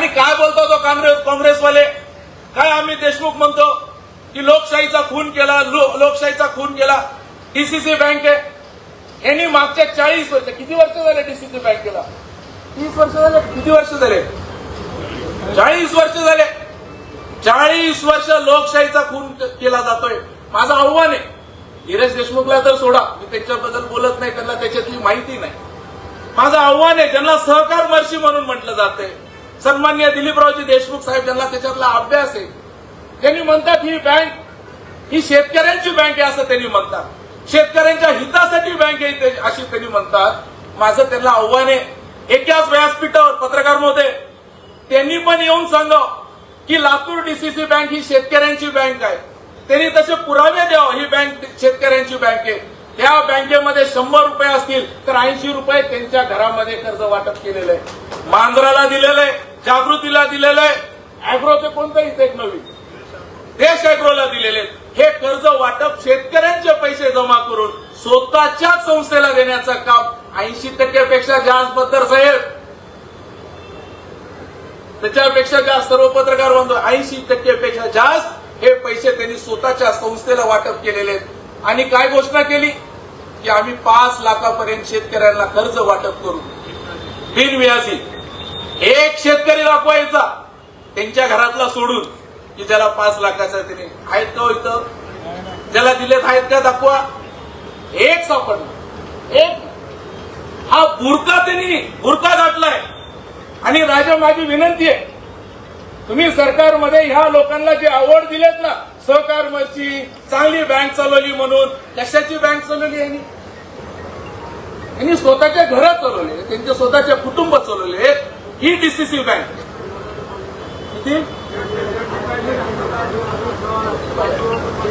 आणि काय बोलतो तो काँग्रेस काँग्रेसवाले? काय आम्ही देशमुख म्हणतो? की लोकशाहीचा खून केला लो- लोकशाहीचा खून केला. डीसीसी बँक आहे. यांनी मागच्या चाळीस वर्ष किती वर्ष झाले डीसीसी बँकेला तीस वर्ष झाले. किती वर्ष झाले? चाळीस वर्ष झाले. चाळीस वर्ष लोकशाहीचा खून केला जातोय. माझं आव्हान आहे. धीरज देशमुखला तर सोडा. मी त्यांच्याबद्दल बोलत नाही त्यांना त्याच्यातली माहिती नाही. माझं आव्हान आहे ज्यांना सहकार मर्शी म्हणून म्हटलं जाते सन्मान्य दिलीपरावजी देशमुख साहेब ज्यांना त्याच्यातला अभ्यास आहे. त्यांनी म्हणतात ही बँक ही शेतकऱ्यांची बँक आहे असं त्यांनी म्हणतात. शेतकऱ्यांच्या हितासाठी बँक आहे अशी त्यांनी म्हणतात. माझं त्यांना आव्हान आहे. एकाच व्यासपीठावर पत्रकार महोदय त्यांनी पण येऊन सांगाव की लातूर डीसीसी बँक ही शेतकऱ्यांची बँक आहे. त्यांनी तसे पुरावे द्यावं ही बँक शेतकऱ्यांची बँक आहे. त्या बँकेमध्ये शंभर रुपये असतील तर ऐंशी रुपये त्यांच्या घरामध्ये कर्ज वाटप केलेलं आहे. मांजराला दिलेलं आहे. जागृतीला दिलेलं आहे. अॅग्रोचे कोणतं इथे एक नवीन? देश अॅग्रोला दिलेले हे कर्ज वाटप शेतकऱ्यांचे पैसे जमा करून स्वतःच्या संस्थेला देण्याचं काम ऐंशी टक्क्यापेक्षा जास्त बद्दर साहेब. त्याच्यापेक्षा जास्त सर्व पत्रकार बांधव ऐंशी टक्केपेक्षा जास्त हे पैसे त्यांनी स्वतःच्या संस्थेला वाटप केलेले आहेत. आणि काय घोषणा केली? की आम्ही पाच लाखापर्यंत शेतकऱ्यांना कर्ज वाटप करू. बिनव्याजी. एक शेतकरी दाखवायचा. त्यांच्या घरातला सोडून की त्याला पाच लाखाचा तिने आहेत का हो इथं? ज्याला दिलेत आहेत का दाखवा. एक सापडला. एक. हा बुरका त्यांनी बुरका गाठलाय. आणि राजा माझी विनंती आहे. तुम्ही सरकारमध्ये ह्या लोकांना जे आवड दिलेत ना सहकार मर्ची चांगली बँक चालवली म्हणून कशाची बँक चालवली यांनी? यांनी स्वतःच्या घरात चालवले त्यांचे स्वतःचे कुटुंब चालवले ही डीसीसी बँक. किती?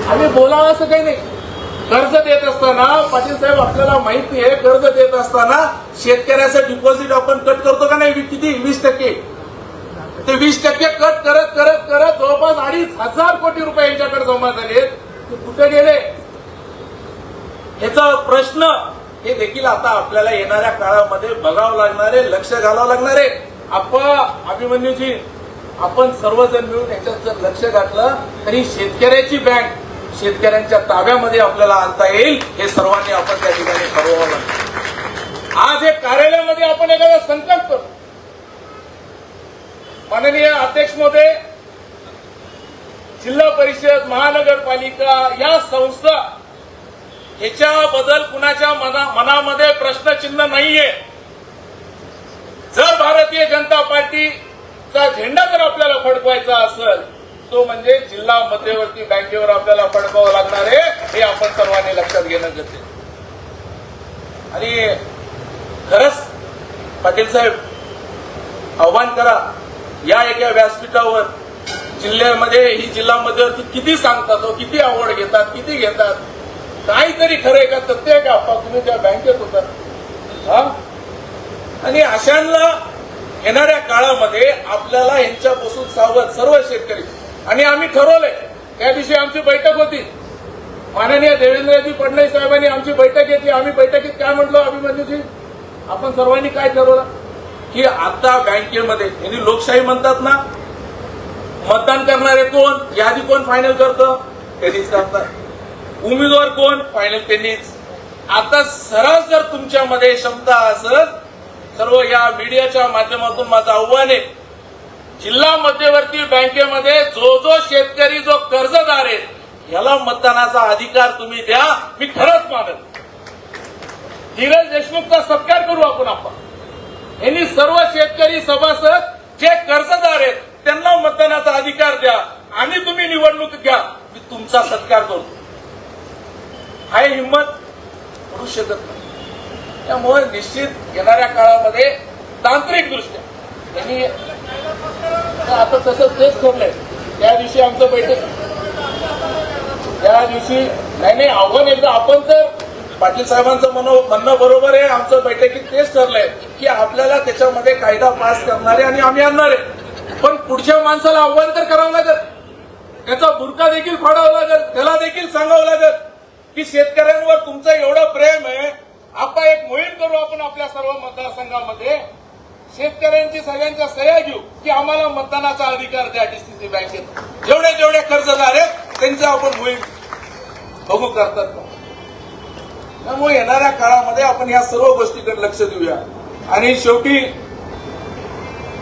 आम्ही बोलावं असं काही नाही. कर्ज देत असताना पाटील साहेब आपल्याला माहिती आहे कर्ज देत असताना शेतकऱ्याचं डिपॉझिट आपण कट करतो का नाही? किती? वीस टक्के. ते वीस टक्के कट करत करत करत जवळपास अडीच हजार कोटी रुपये यांच्याकडे जमा झाले ते कुठे गेले? याचा प्रश्न हे देखील आता आपल्याला येणाऱ्या काळामध्ये बघावं लागणार आहे लक्ष घालावं लागणार आहे आपण अभिमन्यूजी आपण सर्वजण मिळून याच्यात जर लक्ष घातलं तरी शेतकऱ्याची बँक शेतकऱ्यांच्या ताब्यामध्ये आपल्याला आणता येईल हे सर्वांनी आपण त्या ठिकाणी ठरवावं लागेल आज हे कार्यालयामध्ये आपण एखादा संकल्प करतो माननीय अध्यक्ष महोदय जिल्हा परिषद महानगरपालिका या संस्था याच्याबद्दल कुणाच्या मना मनामध्ये प्रश्नचिन्ह नाहीये. भारतीय जनता पार्टीचा झेंडा जर आपल्याला फडकवायचा असेल तो म्हणजे जिल्हा मध्यवर्ती बँकेवर आपल्याला फडकावं लागणार आहे हे आपण सर्वांनी लक्षात घेणं गरजेचं आणि खरंच पाटील साहेब आव्हान करा. या एका व्यासपीठावर जिल्ह्यामध्ये ही जिल्हा मध्यवर्ती किती सांगतात हो, किती आवड घेतात किती घेतात? काहीतरी खरंय का तथ्य आहे का? अप्पा तुम्ही त्या बँकेत होतात. हा? आणि अशांना येणाऱ्या काळामध्ये आपल्याला यांच्यापासून सावध सर्व शेतकरी आणि आम्ही ठरवलंय त्या दिवशी आमची बैठक होती. माननीय देवेंद्रजी फडणवीस साहेबांनी आमची बैठक घेतली. आम्ही बैठकीत काय म्हटलो? अभिमन्यूजी आपण सर्वांनी काय ठरवलं? की आता बँकेमध्ये यांनी लोकशाही म्हणतात ना मतदान करणारे कोण? यादी कोण फायनल करतं? त्यांनीच करतात. उमेदवार कोण? फायनल त्यांनीच. आता सरळ जर तुमच्यामध्ये क्षमता असत सर्व या मीडियाच्या माध्यमातून माझं आव्हान आहे जिल्हा मध्यवर्ती बँकेमध्ये जो जो शेतकरी जो कर्जदार आहे याला मतदानाचा अधिकार तुम्ही द्या मी खरंच मानत धीरज देशमुखचा सत्कार करू आपण आपण. यांनी सर्व शेतकरी सभासद जे कर्जदार आहेत त्यांना मतदानाचा अधिकार द्या आणि तुम्ही निवडणूक घ्या मी तुमचा सत्कार करतो. हाय हिंमत करू शकत नाही. त्यामुळे निश्चित येणाऱ्या काळामध्ये तांत्रिक दृष्ट्या. त्यांनी आता तसं तेच ठरलंय. त्या दिवशी आमचं बैठक. त्या दिवशी नाही नाही आव्हान एकदा आपण तर पाटील साहेबांचं मनो म्हणणं बरोबर आहे. आमचं बैठकीत तेच ठरलंय की आपल्याला त्याच्यामध्ये कायदा पास करणारे आणि आम्ही आणणार. आहे पण पुढच्या माणसाला आव्हान तर करावं लागेल. त्याचा बुरका देखील फाडावा लागेल. त्याला देखील सांगावं लागेल की शेतकऱ्यांवर तुमचं एवढं प्रेम आहे आपण एक मोहीम करू आपण आपल्या सर्व मतदारसंघामध्ये. शेतकऱ्यांची सगळ्यांच्या सह्या घेऊ की आम्हाला मतदानाचा अधिकार द्या डीसीसी बँकेत. जेवढे जेवढे कर्जदार आहेत त्यांचं आपण मोहीम बघू करतात. त्यामुळे येणाऱ्या काळामध्ये आपण या सर्व गोष्टीकडे लक्ष देऊया. आणि शेवटी